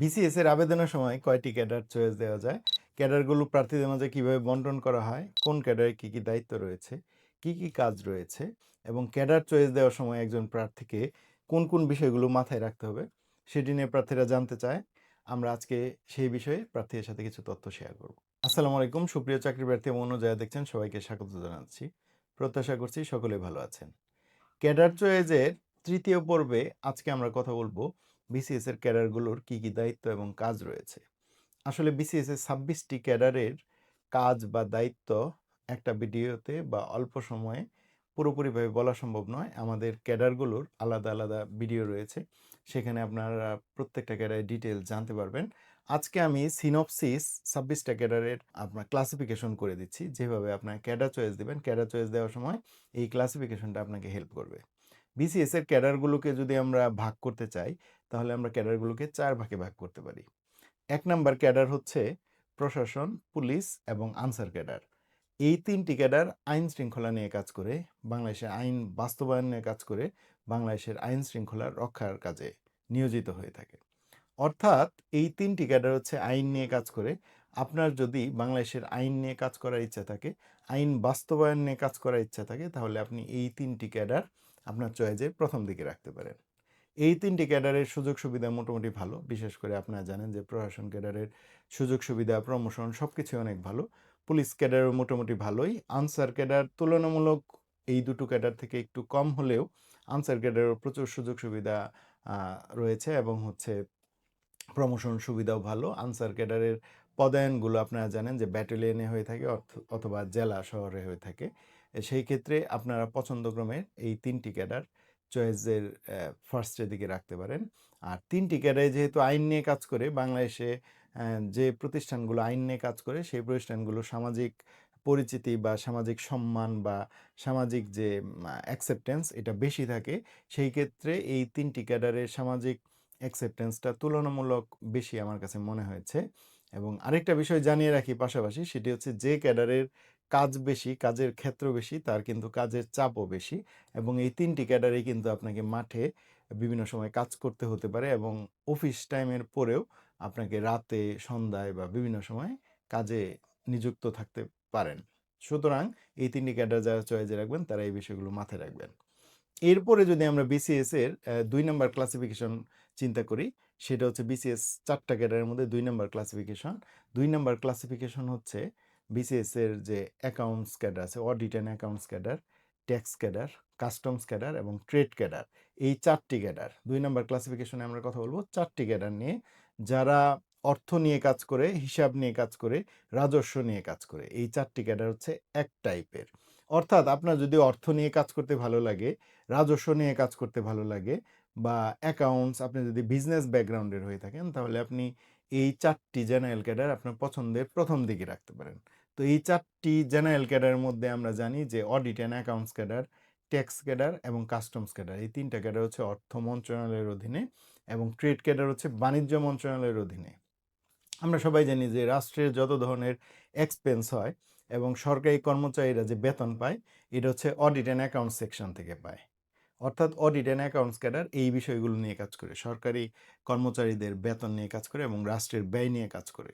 BCS এর আবেদনের সময় কয়টি ক্যাডার চয়েস দেওয়া যায়? ক্যাডারগুলো প্রার্থীদের মাঝে কীভাবে বন্টন করা হয়? কোন ক্যাডারে কী কী দায়িত্ব রয়েছে? কি কি কাজ রয়েছে? এবং ক্যাডার চয়েস দেওয়ার সময় একজন প্রার্থীকে কোন কোন বিষয়গুলো মাথায় রাখতে হবে? সেটি নিয়ে প্রার্থীরা জানতে চায়। আমরা আজকে সেই বিষয়ে প্রার্থীদের সাথে কিছু তথ্য শেয়ার করব। আসসালামু আলাইকুম, সুপ্রিয় চাকরি প্রার্থী এবং অন্য যারা দেখছেন, সবাইকে স্বাগত জানাচ্ছি। প্রত্যাশা করছি সকলে ভালো আছেন। ক্যাডার চয়েজের তৃতীয় পর্বে আজকে আমরা কথা বলব বিসিএস এর ক্যাডারগুলোর কি কি দায়িত্ব এবং কাজ রয়েছে? আসলে বিসিএস এর ছাব্বিশটি ক্যাডারের কাজ বা দায়িত্ব একটা ভিডিওতে বা অল্প সময়ে পুরোপুরিভাবে বলা সম্ভব নয়। আমাদের ক্যাডারগুলোর আলাদা আলাদা ভিডিও রয়েছে। সেখানে আপনারা প্রত্যেকটা ক্যাডারের ডিটেল জানতে পারবেন। আজকে আমি সিনপসিস ছাব্বিশটা ক্যাডারের আপনার ক্লাসিফিকেশন করে দিচ্ছি। যেভাবে আপনার ক্যাডার চয়েস দেবেন, ক্যাডার চয়েস দেওয়ার সময় এই ক্লাসিফিকেশনটা আপনাকে হেল্প করবে। বিসিএস এর ক্যাডারগুলোকে যদি আমরা ভাগ করতে চাই তাহলে আমরা ক্যাডারগুলোকে চার ভাগে ভাগ করতে পারি। এক নাম্বার ক্যাডার হচ্ছে প্রশাসন, পুলিশ এবং আনসার ক্যাডার। এই তিনটি ক্যাডার আইন শৃঙ্খলা নিয়ে কাজ করে, বাংলাদেশের আইন বাস্তবায়ন নিয়ে কাজ করে, বাংলাদেশের আইন শৃঙ্খলা রক্ষার কাজে নিয়োজিত হয়ে থাকে। অর্থাৎ এই তিনটি ক্যাডার হচ্ছে আইন নিয়ে কাজ করে। আপনার যদি বাংলাদেশের আইন নিয়ে কাজ করার ইচ্ছা থাকে, আইন বাস্তবায়ন নিয়ে কাজ করার ইচ্ছা থাকে, তাহলে আপনি এই তিনটি ক্যাডার আপনার চয়েজের প্রথম দিকে রাখতে পারেন। এই তিনটি ক্যাডারের সুযোগ সুবিধা মোটামুটি ভালো। বিশেষ করে আপনারা জানেন যে প্রশাসন ক্যাডারের সুযোগ সুবিধা প্রমোশন সব কিছুই অনেক ভালো। পুলিশ ক্যাডারও মোটামুটি ভালোই। আনসার ক্যাডার তুলনামূলক এই দুটো ক্যাডার থেকে একটু কম হলেও আনসার ক্যাডারেও প্রচুর সুযোগ সুবিধা রয়েছে এবং হচ্ছে প্রমোশন সুবিধাও ভালো। আনসার ক্যাডারের পদায়নগুলো আপনারা জানেন যে ব্যাটালিয়নে হয়ে থাকে অথবা জেলা শহরে হয়ে থাকে। সেই ক্ষেত্রে আপনারা পছন্দক্রমে এই তিনটি ক্যাডার চয়েসের ফার্স্টের দিকে রাখতে পারেন। আর তিনটি ক্যাডারে যেহেতু আইন নিয়ে কাজ করে, বাংলাদেশে যে প্রতিষ্ঠানগুলো আইন নিয়ে কাজ করে, সেই প্রতিষ্ঠানগুলো সামাজিক পরিচিতি বা সামাজিক সম্মান বা সামাজিক যে অ্যাকসেপ্টেন্স এটা বেশি থাকে, সেই ক্ষেত্রে এই তিনটি ক্যাডারের সামাজিক অ্যাকসেপ্টেন্সটা তুলনামূলক বেশি আমার কাছে মনে হয়েছে। এবং আরেকটা বিষয় জানিয়ে রাখি পাশাপাশি, সেটি হচ্ছে যে ক্যাডারের কাজ বেশি, কাজের ক্ষেত্র বেশি, তার কিন্তু কাজের চাপও বেশি এবং এই তিনটি ক্যাডারেই কিন্তু আপনাকে মাঠে বিভিন্ন সময় কাজ করতে হতে পারে এবং অফিস টাইমের পরেও আপনাকে রাতে, সন্ধ্যায় বা বিভিন্ন সময় কাজে নিযুক্ত থাকতে পারেন। সুতরাং এই তিনটি ক্যাডার যারা চয়েজে রাখবেন, তারা এই বিষয়গুলো মাথায় রাখবেন। এরপরে যদি আমরা বিসিএস এর দুই নম্বর ক্লাসিফিকেশন চিন্তা করি, সেটা হচ্ছে বিসিএস চারটা ক্যাডারের মধ্যে দুই নম্বর ক্লাসিফিকেশন দুই নম্বর ক্লাসিফিকেশন হচ্ছে বিসিএস এর যে অ্যাকাউন্টস ক্যাডার আছে audit and accounts cadre tax cadre customs cadre এবং ট্রেড ক্যাডার এই চারটি ক্যাডার দুই নম্বর ক্লাসিফিকেশনে আমরা কথা বলব, চারটি ক্যাডার নিয়ে যারা অর্থ নিয়ে কাজ করে, হিসাব নিয়ে কাজ করে, রাজস্ব নিয়ে কাজ করে, এই চারটি ক্যাডার হচ্ছে এক টাইপের অর্থাৎ আপনার যদি অর্থ নিয়ে কাজ করতে ভালো লাগে, রাজস্ব নিয়ে কাজ করতে ভালো লাগে বা অ্যাকাউন্টস আপনি যদি বিজনেস ব্যাকগ্রাউন্ডের হয়ে থাকেন, তাহলে আপনি এই চারটি জেনারেল ক্যাডার আপনার পছন্দের প্রথম দিকে রাখতে পারেন। তো এই চারটি জেনারেল ক্যাডারের মধ্যে আমরা জানি যে audit and accounts cadre tax cadre এবং কাস্টমস ক্যাডার এই তিনটা ক্যাডার হচ্ছে অর্থ মন্ত্রণালয়ের অধীনে এবং ট্রেড ক্যাডার হচ্ছে বাণিজ্য মন্ত্রণালয়ের অধীনে। আমরা সবাই জানি যে রাষ্ট্রের যত ধরনের এক্সপেন্স হয় এবং সরকারি কর্মচারীরা যে বেতন পায়, এটা হচ্ছে অডিট অ্যান্ড অ্যাকাউন্টস সেকশন থেকে পায়। অর্থাৎ অডিট অ্যান্ড অ্যাকাউন্টস ক্যাডার এই বিষয়গুলো নিয়ে কাজ করে, সরকারি কর্মচারীদের বেতন নিয়ে কাজ করে এবং রাষ্ট্রের ব্যয় নিয়ে কাজ করে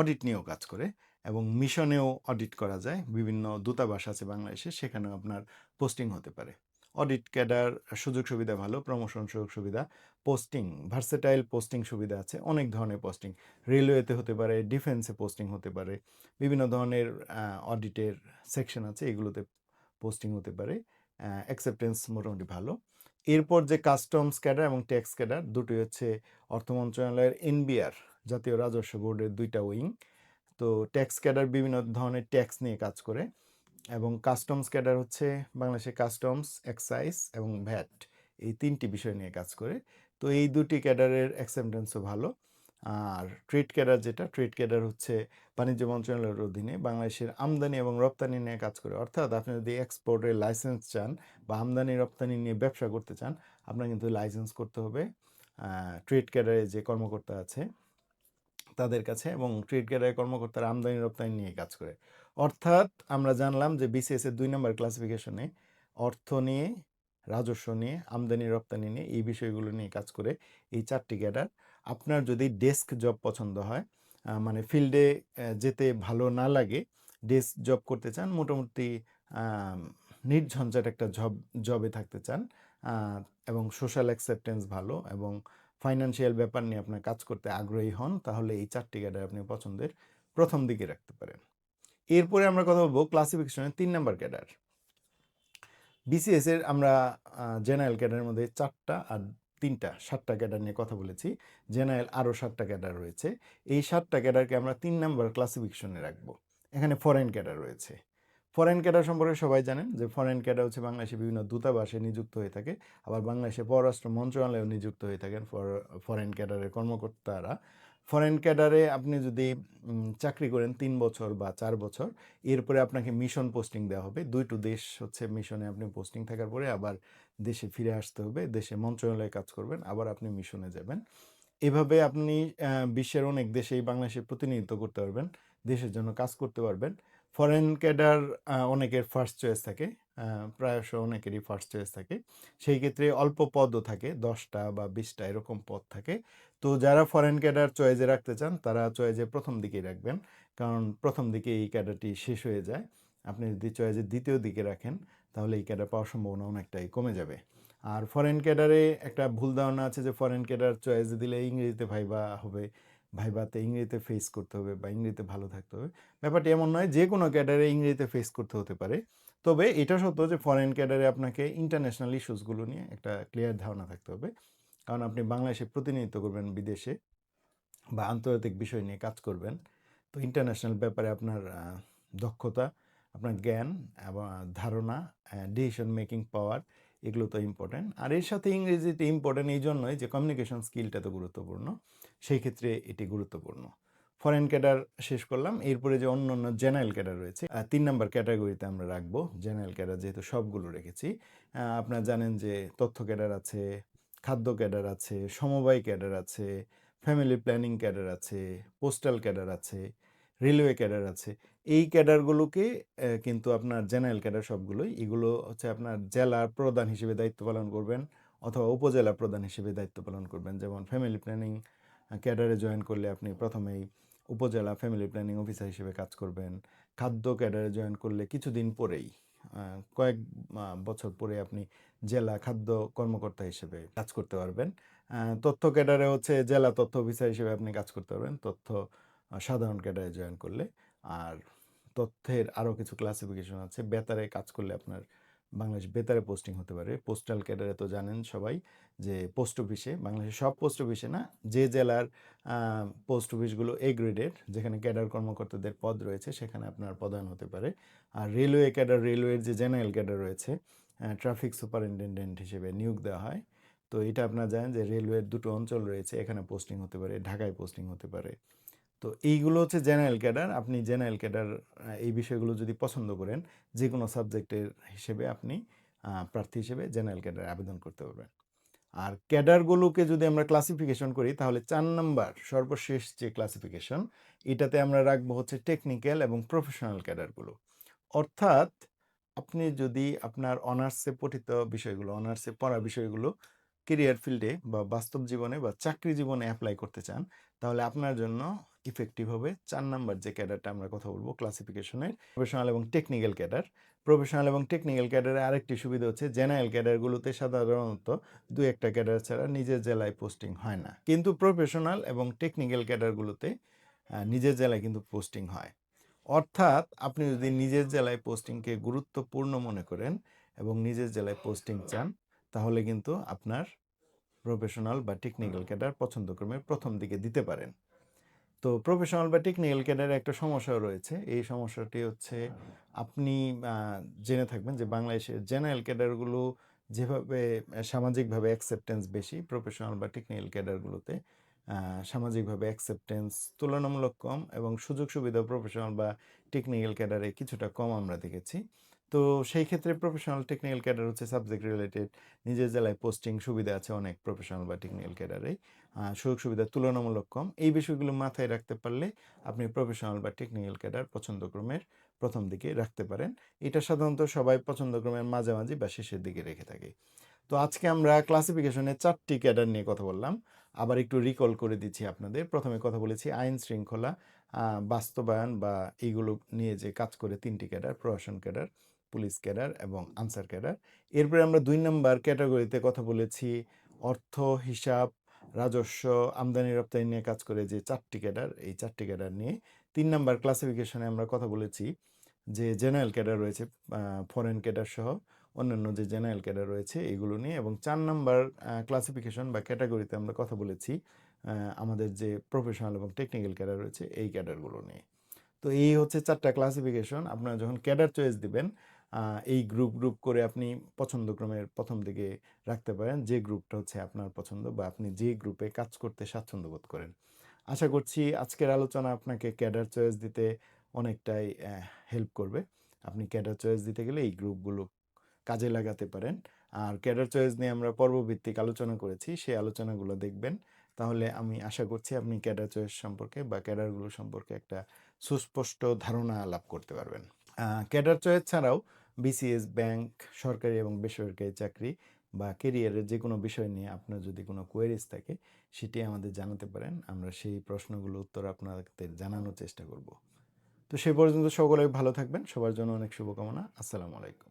অডিট নিয়েও কাজ করে। এবং মিশনেও অডিট করা যায়। বিভিন্ন দূতাবাস আছে বাংলাদেশে, সেখানেও আপনার পোস্টিং হতে পারে। অডিট ক্যাডার, সুযোগ সুবিধা ভালো, প্রমোশন সুযোগ সুবিধা, পোস্টিং, ভার্সেটাইল পোস্টিং সুবিধা আছে, অনেক ধরনের পোস্টিং। রেলওয়েতে হতে পারে, ডিফেন্সে পোস্টিং হতে পারে, বিভিন্ন ধরনের অডিটের সেকশন আছে, এগুলোতে পোস্টিং হতে পারে। অ্যাকসেপ্টেন্স মোটামুটি ভালো। এরপর যে কাস্টমস ক্যাডার এবং ট্যাক্স ক্যাডার দুটি হচ্ছে অর্থ মন্ত্রণালয়ের এনবিআর জাতীয় রাজস্ব বোর্ডের দুইটা উইং তো ট্যাক্স ক্যাডার বিভিন্ন ধরনের ট্যাক্স নিয়ে কাজ করে এবং কাস্টমস ক্যাডার হচ্ছে বাংলাদেশের কাস্টমস এক্সাইজ এবং ভ্যাট এই তিনটি বিষয় নিয়ে কাজ করে। তো এই দুটি ক্যাডারের অ্যাকসেপ্টেন্সও ভালো। আর ট্রেড ক্যাডার যেটা ট্রেড ক্যাডার হচ্ছে বাণিজ্য মন্ত্রণালয়ের অধীনে বাংলাদেশের আমদানি এবং রপ্তানি নিয়ে কাজ করে। অর্থাৎ আপনি যদি এক্সপোর্টের লাইসেন্স চান বা আমদানি রপ্তানি নিয়ে ব্যবসা করতে চান, আপনার কিন্তু লাইসেন্স করতে হবে। ট্রেড ক্যাডারে যে কর্মকর্তা আছে তাদের কাছে এবং ট্রেড ক্যাডারের কর্মকর্তারা আমদানি রপ্তানি নিয়ে কাজ করে। অর্থাৎ আমরা জানলাম যে বিসিএস এর দুই নম্বর ক্লাসিফিকেশনে অর্থ নিয়ে রাজস্ব নিয়ে আমদানি রপ্তানি নিয়ে এই বিষয়গুলো নিয়ে কাজ করে এই চারটি ক্যাডার আপনার যদি ডেস্ক জব পছন্দ হয় মানে ফিল্ডে যেতে ভালো না লাগে, ডেস্ক জব করতে চান, মোটামুটি নির্ঝঞ্ঝাট একটা জব জবে থাকতে চান এবং সোশ্যাল অ্যাকসেপ্টেন্স ভালো এবং ফাইন্যান্সিয়াল ব্যাপার নিয়ে আপনার কাজ করতে আগ্রহী হন, তাহলে এই ৪ টি ক্যাডার আপনি পছন্দের প্রথম দিকে রাখতে পারেন। এরপরে আমরা কথা বলব ক্লাসিফিকেশনের তিন নাম্বার ক্যাডার। বিসিএস এর আমরা জেনারেল ক্যাডারের মধ্যে চারটা আর তিনটা সাতটা ক্যাডার নিয়ে কথা বলেছি। জেনারেল আরও সাতটা ক্যাডার রয়েছে। এই সাতটা ক্যাডারকে আমরা তিন নাম্বার ক্লাসিফিকেশনে রাখব। এখানে ফরেন ক্যাডার রয়েছে। ফরেন ক্যাডার সম্পর্কে সবাই জানেন যে ফরেন ক্যাডার হচ্ছে বাংলাদেশের বিভিন্ন দূতাবাসে নিযুক্ত হয়ে থাকে। আবার বাংলাদেশের পররাষ্ট্র মন্ত্রণালয়েও নিযুক্ত হয়ে থাকেন ফর ফরেন ক্যাডারের কর্মকর্তারা। ফরেন ক্যাডারে আপনি যদি চাকরি করেন তিন বছর বা চার বছর, এরপরে আপনাকে মিশন পোস্টিং দেওয়া হবে। ২ টো দেশ হচ্ছে মিশনে আপনি পোস্টিং থাকার পরে আবার দেশে ফিরে আসতে হবে। দেশে মন্ত্রণালয়ে কাজ করবেন, আবার আপনি মিশনে যাবেন। এভাবে আপনি বিশ্বের অনেক দেশেই বাংলাদেশের প্রতিনিধিত্ব করতে পারবেন। দেশের জন্য কাজ করতে পারবেন। ফরেন ক্যাডার অনেকের ফার্স্ট চয়েস থাকে। প্রায়শ অনেকেরই ফার্স্ট চয়েস থাকে। সেই ক্ষেত্রে অল্প পদও থাকে। দশটা বা বিশটা এরকম পদ থাকে। তো যারা ফরেন ক্যাডার চয়েসে রাখতে চান, তারা চয়েজে প্রথম দিকেই রাখবেন। কারণ প্রথম দিকে এই ক্যাডারটি শেষ হয়ে যায়। আপনি যদি চয়েজের দ্বিতীয় দিকে রাখেন, তাহলে এই ক্যাডার পাওয়ার সম্ভাবনা অনেকটাই কমে যাবে। আর ফরেন ক্যাডারে একটা ভুল ধারণা আছে যে ফরেন ক্যাডার চয়েসে দিলে ইংরেজিতে ভাইবা হবে। ভাইভাতে ইংরেজিতে ফেস করতে হবে বা ইংরেজিতে ভালো থাকতে হবে। ব্যাপারটি এমন নয়, যে কোনো ক্যাডারে ইংরেজিতে ফেস করতে হতে পারে। তবে এটা সত্য যে ফরেন ক্যাডারে আপনাকে ইন্টারন্যাশনাল ইস্যুসগুলো নিয়ে একটা ক্লিয়ার ধারণা থাকতে হবে। কারণ আপনি বাংলাদেশে প্রতিনিধিত্ব করবেন বিদেশে বা আন্তর্জাতিক বিষয় নিয়ে কাজ করবেন। তো ইন্টারন্যাশনাল ব্যাপারে আপনার দক্ষতা, আপনার জ্ঞান এবং ধারণা, ডিসিশন মেকিং পাওয়ার এগুলো তো ইম্পোর্টেন্ট। আর এর সাথে ইংরেজিতে ইংরেজিটা এই জন্যই যে কমিউনিকেশন স্কিলটা তো গুরুত্বপূর্ণ। সেই ক্ষেত্রে এটি গুরুত্বপূর্ণ। ফরেন ক্যাডার শেষ করলাম। এরপরে যে অন্য অন্য জেনারেল ক্যাডার রয়েছে, তিন নম্বর ক্যাটাগরিতে আমরা রাখব। জেনারেল ক্যাডার যেহেতু সবগুলো রেখেছি। আপনারা জানেন যে তথ্য ক্যাডার আছে, খাদ্য ক্যাডার আছে, সমবায় ক্যাডার আছে, ফ্যামিলি প্ল্যানিং ক্যাডার আছে, পোস্টাল ক্যাডার আছে, রেলওয়ে ক্যাডার আছে। এই ক্যাডারগুলোকে কিন্তু আপনার জেনারেল ক্যাডার সবগুলোই। এগুলো হচ্ছে আপনার জেলার প্রধান হিসেবে দায়িত্ব পালন করবেন অথবা উপজেলা প্রধান হিসেবে দায়িত্ব পালন করবেন। যেমন ফ্যামিলি প্ল্যানিং ক্যাডারে জয়েন করলে আপনি প্রথমেই উপজেলা ফ্যামিলি প্ল্যানিং অফিসার হিসেবে কাজ করবেন। খাদ্য ক্যাডারে জয়েন করলে কিছুদিন পরেই কয়েক বছর পরে আপনি জেলা খাদ্য কর্মকর্তা হিসেবে কাজ করতে পারবেন। তথ্য ক্যাডারে হচ্ছে জেলা তথ্য অফিসার হিসেবে আপনি কাজ করতে পারবেন। তথ্য সাধারণ ক্যাডারে জয়েন করলে। আর তথ্যের আরও কিছু ক্লাসিফিকেশন আছে। বেতারে কাজ করলে আপনার বাংলাদেশ বেতারে পোস্টিং হতে পারে। পোস্টাল ক্যাডারে তো জানেন সবাই যে পোস্ট অফিসে, বাংলাদেশের সব পোস্ট অফিসে না, যে জেলার পোস্ট অফিসগুলো এ গ্রেডের, যেখানে ক্যাডার কর্মকর্তাদের পদ রয়েছে, সেখানে আপনার পদায়ন হতে পারে। আর রেলওয়ে ক্যাডার, রেলওয়ের যে জেনারেল ক্যাডার রয়েছে, ট্রাফিক সুপারিনটেনডেন্ট হিসেবে নিয়োগ দেওয়া হয়। তো এটা আপনারা জানেন যে রেলওয়ের দুটো অঞ্চল রয়েছে। এখানে পোস্টিং হতে পারে, ঢাকায় পোস্টিং হতে পারে। তো এইগুলো হচ্ছে জেনারেল ক্যাডার। আপনি জেনারেল ক্যাডার এই বিষয়গুলো যদি পছন্দ করেন, যে কোনো সাবজেক্টের হিসেবে আপনি প্রার্থী হিসেবে জেনারেল ক্যাডারে আবেদন করতে পারবেন। আর ক্যাডারগুলোকে যদি আমরা ক্লাসিফিকেশন করি, তাহলে চার নাম্বার সর্বশেষ যে ক্লাসিফিকেশন, এটাতে আমরা রাখব হচ্ছে টেকনিক্যাল এবং প্রফেশনাল ক্যাডারগুলো। অর্থাৎ আপনি যদি আপনার অনার্সে পঠিত বিষয়গুলো, অনার্সে পড়া বিষয়গুলো কেরিয়ার ফিল্ডে বা বাস্তব জীবনে বা চাকরি জীবনে অ্যাপ্লাই করতে চান, তাহলে আপনার জন্য ইফেক্টিভ হবে ৪ নাম্বার যে ক্যাডারটা আমরা কথা বলব ক্লাসিফিকেশনের, প্রফেশনাল এবং টেকনিক্যাল ক্যাডার। প্রফেশনাল এবং টেকনিক্যাল ক্যাডারে আরেকটি সুবিধা হচ্ছে জেনারেল ক্যাডারগুলোতে সাধারণত দু একটা ক্যাডার ছাড়া নিজের জেলায় পোস্টিং হয় না। কিন্তু প্রফেশনাল এবং টেকনিক্যাল ক্যাডারগুলোতে নিজের জেলায় কিন্তু পোস্টিং হয়। অর্থাৎ আপনি যদি নিজের জেলায় পোস্টিংকে গুরুত্বপূর্ণ মনে করেন এবং নিজের জেলায় পোস্টিং চান, তাহলে কিন্তু আপনার প্রফেশনাল বা টেকনিক্যাল ক্যাডার পছন্দক্রমে প্রথম দিকে দিতে পারেন। তো প্রফেশনাল বা টেকনিক্যাল ক্যাডারে একটা সমস্যাও রয়েছে। এই সমস্যাটি হচ্ছে আপনি জেনে থাকবেন যে বাংলাদেশের জেনারেল ক্যাডারগুলো যেভাবে সামাজিকভাবে অ্যাকসেপ্টেন্স বেশি, প্রফেশনাল বা টেকনিক্যাল ক্যাডারগুলোতে সামাজিকভাবে অ্যাকসেপ্টেন্স তুলনামূলক কম এবং সুযোগ সুবিধা প্রফেশনাল বা টেকনিক্যাল ক্যাডারে কিছুটা কম আমরা দেখেছি। তো সেই ক্ষেত্রে প্রফেশনাল টেকনিক্যাল ক্যাডার হচ্ছে সাবজেক্ট রিলেটেড। নিজের জেলায় পোস্টিং সুবিধা আছে অনেক প্রফেশনাল বা টেকনিক্যাল ক্যাডারে সুযোগ সুবিধা তুলনামূলক কম। এই বিষয়গুলো মাথায় রাখতে পারলে আপনি প্রফেশনাল বা টেকনিক্যাল ক্যাডার পছন্দক্রমের প্রথম দিকে রাখতে পারেন। এটা সাধারণত সবাই পছন্দক্রমের মাঝামাঝি বা শেষের দিকে রেখে থাকে। তো আজকে আমরা ক্লাসিফিকেশনের চারটি ক্যাডার নিয়ে কথা বললাম। আবার একটু রিকল করে দিচ্ছি আপনাদের প্রথমে কথা বলেছি আইন শৃঙ্খলা বাস্তবায়ন বা এইগুলো নিয়ে যে কাজ করে তিনটি ক্যাডার প্রশাসন ক্যাডার পুলিশ ক্যাডার এবং আনসার ক্যাডার। এরপরে আমরা দুই নম্বর ক্যাটাগরিতে কথা বলেছি, অর্থ, হিসাব, রাজস্ব, আমদানি, রপ্তানি নিয়ে কাজ করে যে চারটি ক্যাডার, এই চারটি ক্যাডার নিয়ে। তিন নম্বর ক্লাসিফিকেশনে আমরা কথা বলেছি যে জেনারেল ক্যাডার রয়েছে ফরেন ক্যাডার সহ অন্যান্য যে জেনারেল ক্যাডার রয়েছে এগুলো নিয়ে এবং চার নাম্বার ক্লাসিফিকেশন বা ক্যাটাগরিতে আমরা কথা বলেছি আমাদের যে প্রফেশনাল এবং টেকনিক্যাল ক্যাডার রয়েছে এই ক্যাডারগুলো নিয়ে। তো এই হচ্ছে চারটা ক্লাসিফিকেশন আপনারা যখন ক্যাডার চয়েস দিবেন এই গ্রুপ গ্রুপ করে আপনি পছন্দক্রমের প্রথম দিকে রাখতে পারেন। যে গ্রুপটা হচ্ছে আপনার পছন্দ বা আপনি যে গ্রুপে কাজ করতে স্বাচ্ছন্দ্য বোধ করেন। আশা করছি আজকের আলোচনা আপনাকে ক্যাডার চয়েস দিতে অনেকটাই হেল্প করবে। আপনি ক্যাডার চয়েস দিতে গেলে এই গ্রুপগুলো কাজে লাগাতে পারেন। আর ক্যাডার চয়েস নিয়ে আমরা পর্বভিত্তিক আলোচনা করেছি সেই আলোচনাগুলো দেখবেন। তাহলে আমি আশা করছি আপনি ক্যাডার চয়েস সম্পর্কে বা ক্যাডারগুলো সম্পর্কে একটা সুস্পষ্ট ধারণা লাভ করতে পারবেন। ক্যাডার চয়েস ছাড়াও বিসিএস ব্যাংক, সরকারি এবং বেসরকারি চাকরি বা কেরিয়ারের যে কোনো বিষয় নিয়ে আপনার যদি কোনো কোয়েরিজ থাকে, সেটি আমাদের জানাতে পারেন। আমরা সেই প্রশ্নগুলো উত্তর আপনাদের জানানোর চেষ্টা করব। তো সেই পর্যন্ত সকলে ভালো থাকবেন। সবার জন্য অনেক শুভকামনা। আসসালামু আলাইকুম।